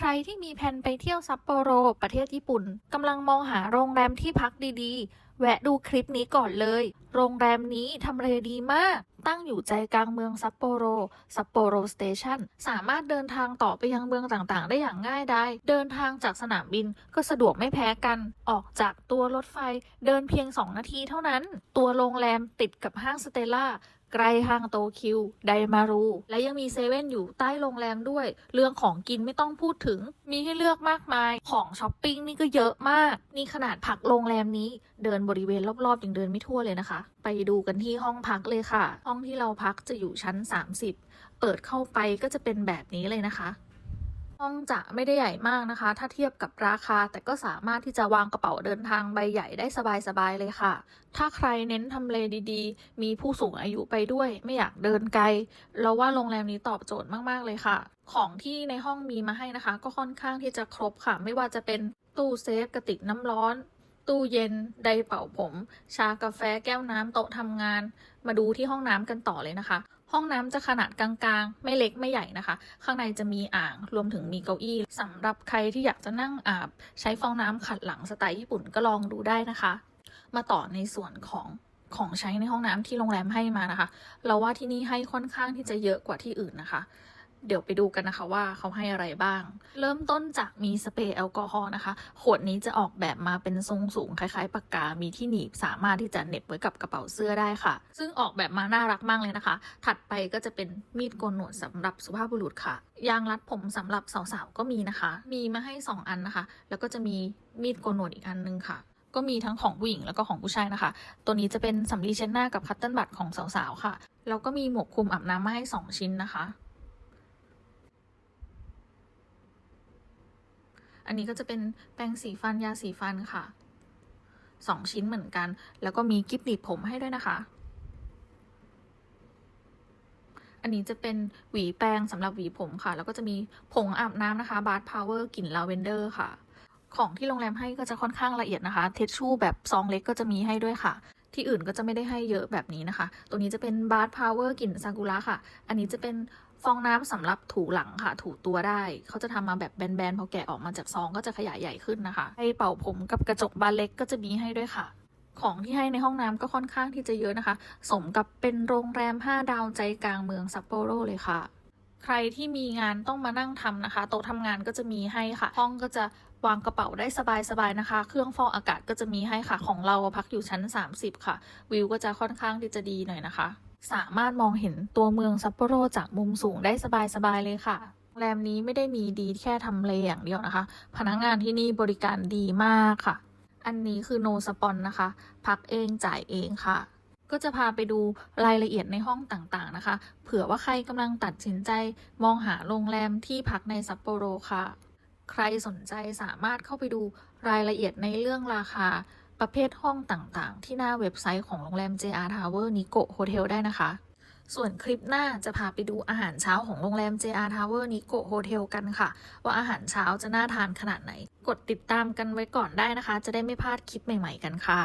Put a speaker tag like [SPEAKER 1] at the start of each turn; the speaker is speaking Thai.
[SPEAKER 1] ใครที่มีแผนไปเที่ยวซัปโปโร ประเทศญี่ปุ่นกำลังมองหาโรงแรมที่พักดีๆ แวะดูคลิปนี้ก่อนเลย โรงแรมนี้ทำเลดีมาก ตั้งอยู่ใจกลางเมืองซัปโปโร ซัปโปโรสเตชันสามารถเดินทางต่อไปยังเมืองต่างๆ ได้อย่างง่ายดายเดินทางจากสนามบินก็สะดวกไม่แพ้กัน ออกจากตัวรถไฟเดินเพียง 2 นาทีเท่านั้น ตัวโรงแรมติดกับห้างสเตล่า ใกล้ห้างโตคิว ไดมารู และยังมีเซเว่นอยู่ใต้โรงแรมด้วย เรื่องของกินไม่ต้องพูดถึง มีให้เลือกมากมาย ของช้อปปิ้งนี่ก็เยอะมาก นี่ขนาดพักโรงแรมนี้เดินบริเวณรอบๆยังเดินไม่ทั่วเลยนะคะ ไปดูกันที่ห้องพักเลยค่ะ ห้องที่เราพักจะอยู่ชั้น 30 เปิดเข้าไปก็จะเป็นแบบนี้เลยนะคะ ห้องจะไม่ได้ใหญ่มากนะคะ ถ้าเทียบกับราคา แต่ก็สามารถที่จะวางกระเป๋าเดินทางใบใหญ่ได้สบายๆเลยค่ะ ถ้าใครเน้นทำเลดีๆ มีผู้สูงอายุไปด้วย ไม่อยากเดินไกล เราว่าโรงแรมนี้ตอบโจทย์มากๆเลยค่ะ ของที่ในห้องมีมาให้นะคะ ก็ค่อนข้างที่จะครบค่ะ ไม่ว่าจะเป็นตู้เซฟกระติกน้ำร้อนตู้เย็น ไดเป่าผม ชากาแฟ แก้วน้ำโต๊ะทำงาน มาดูที่ห้องน้ำกันต่อเลยนะคะ ห้องน้ำจะขนาดกลางๆ ไม่เล็กไม่ใหญ่นะคะ ข้างในจะมีอ่างรวมถึงมีเก้าอี้สำหรับใครที่อยากจะนั่งอาบ ใช้ฟองน้ำขัดหลังสไตล์ญี่ปุ่นก็ลองดูได้นะคะ มาต่อในส่วนของของใช้ในห้องน้ำที่โรงแรมให้มานะคะ เราว่าที่นี่ให้ค่อนข้างที่จะเยอะกว่าที่อื่นนะคะ เดี๋ยวไปดูกันนะคะว่าเขาให้อะไรบ้าง เริ่มต้นจากมีสเปรย์แอลกอฮอล์นะคะ ขวดนี้จะออกแบบมาเป็นทรงสูงคล้ายๆปากกา มีที่หนีบสามารถที่จะเน็บไว้กับกระเป๋าเสื้อได้ค่ะ ซึ่งออกแบบมาน่ารักมากเลยนะคะ ถัดไปก็จะเป็นมีดโกนหนวดสำหรับสุภาพบุรุษค่ะ ยางรัดผมสำหรับสาวๆก็มีนะคะ มีมาให้ 2 อันนะคะ แล้วก็จะมีมีดโกนหนวดอีกอันนึงค่ะก็มีทั้งของผู้หญิงแล้วก็ของผู้ชายนะคะ ตัวนี้จะเป็นสำลีเช็ดหน้ากับคัตเติ้ลบัตของสาวๆค่ะ แล้วก็มีหมวกคลุมอาบน้ำมาให้2ชิ้นนะคะ อันนี้ก็จะเป็นแปรงสีฟันยาสีฟันค่ะสองชิ้นเหมือนกัน แล้วก็มีกิฟต์หนีบผมให้ด้วยนะคะ อันนี้จะเป็นหวีแปรงสำหรับหวีผมค่ะ แล้วก็จะมีผงอาบน้ำนะคะบาร์พาวเวอร์กลิ่นลาเวนเดอร์ค่ะ ของที่โรงแรมให้ก็จะค่อนข้างละเอียดนะคะ เทชชู่แบบซองเล็กก็จะมีให้ด้วยค่ะที่อื่นก็จะไม่ได้ให้เยอะแบบนี้นะคะ ตัวนี้จะเป็นบาร์พาวเวอร์กลิ่นซากุระค่ะ อันนี้จะเป็น ฟองน้ำสำหรับถูหลังค่ะ ถูตัวได้ เขาจะทำมาแบบแบนๆพอแกะออกมาจากซองก็จะขยายใหญ่ขึ้นนะคะ ให้เป่าผมกับกระจกบานเล็กก็จะมีให้ด้วยค่ะ ของที่ให้ในห้องน้ำก็ค่อนข้างที่จะเยอะนะคะ สมกับเป็นโรงแรม 5 ดาวใจกลางเมืองซัปโปโรเลยค่ะ ใครที่มีงานต้องมานั่งทำนะคะ โต๊ะทำงานก็จะมีให้ค่ะ ห้องก็จะวางกระเป๋าได้สบายๆนะคะ เครื่องฟอกอากาศก็จะมีให้ค่ะ ของเราพักอยู่ชั้น 30 ค่ะ วิวก็จะค่อนข้างที่จะดีหน่อยนะคะ สามารถมองเห็นตัวเมืองซัปโปโรจากมุมสูงได้สบายๆเลยค่ะโรงแรมนี้ไม่ได้มีดีแค่ทำเลอย่างเดียวนะคะ พนักงานที่นี่บริการดีมากค่ะ อันนี้คือ no สปอนนะคะ พักเองจ่ายเองค่ะ ก็จะพาไปดูรายละเอียดในห้องต่างๆนะคะ เผื่อว่าใครกำลังตัดสินใจมองหาโรงแรมที่พักในซัปโปโรค่ะ ใครสนใจสามารถเข้าไปดูรายละเอียดในเรื่องราคา ประเภทห้องต่างๆ ที่หน้าเว็บไซต์ของโรงแรม JR Tower nico Hotel ได้นะคะ ส่วนคลิปหน้าจะพาไปดูอาหารเช้าของโรงแรม JR Tower nico Hotel กันค่ะ ว่าอาหารเช้าจะน่าทานขนาดไหน กดติดตามกันไว้ก่อนได้นะคะ จะได้ไม่พลาดคลิปใหม่ ๆ กันค่ะ